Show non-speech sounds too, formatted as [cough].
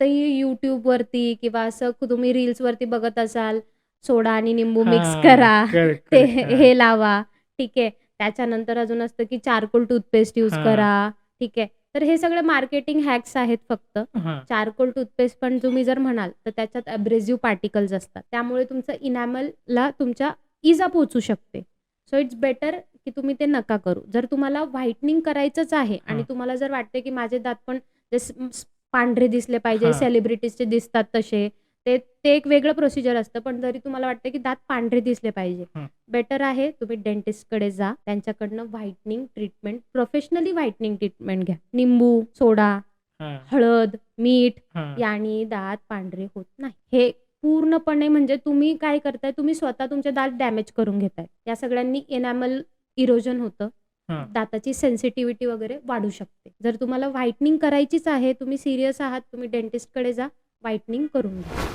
आताही YouTubeवरती किंवा असं तुम्ही रील्सवरती बघत असाल, सोडा आणि निंबू मिक्स हां. करा. [laughs] करेक्ट, ते करेक्ट. हां. हे लावा. ठीक आहे. त्याच्यानंतर अजून असतं की चारकोल टूथपेस्ट यूज हां. करा. ठीक आहे. तर हे सगळे मार्केटिंग हॅक्स आहेत फक्त. हां. चारकोल टूथपेस्ट पण तुम्ही जर म्हणाल, तर त्याच्यात अब्रेसिव्ह पार्टिकल्स असतात. त्यामुळे तुमचं इनॅमलला तुमच्या इजा पोहोचू शकते. सो इट्स बेटर की तुम्ही ते नका करू. जर तुम्हाला व्हाईटनिंग करायचंच आहे आणि हां. तुम्हाला जर वाटते की माझे दात पण स पांढरे दिसले पाहिजे, हां. सेलिब्रिटीजचे दिसतात तसे. ते ते एक वेगळं प्रोसिजर असतं. पण जरी तुम्हाला वाटतं की दात पांढरे दिसले पाहिजे, हं. बेटर आहे तुम्ही डेंटिस्टकडे जा. त्यांच्याकडनं whitening treatment, professionally whitening treatment घ्या. निंबू, सोडा, हां. हळद, मीठ हां. याने दात पांढरे होत नाही. हे पूर्णपणे म्हणजे तुम्ही काय करताय, तुम्ही स्वतः तुमचे दात डॅमेज करून घेताय. या सगळ्यांनी एनॅमल इरोजन होतं. हां. दाताची सेन्सिटिव्हिटी वगैरे वाढू शकते. जर तुम्हाला व्हाईटनिंग करायचीच आहे, तुम्ही सीरियस आहात, तुम्ही डेंटिस्टकडे जा. व्हाईटनिंग करून घ्या.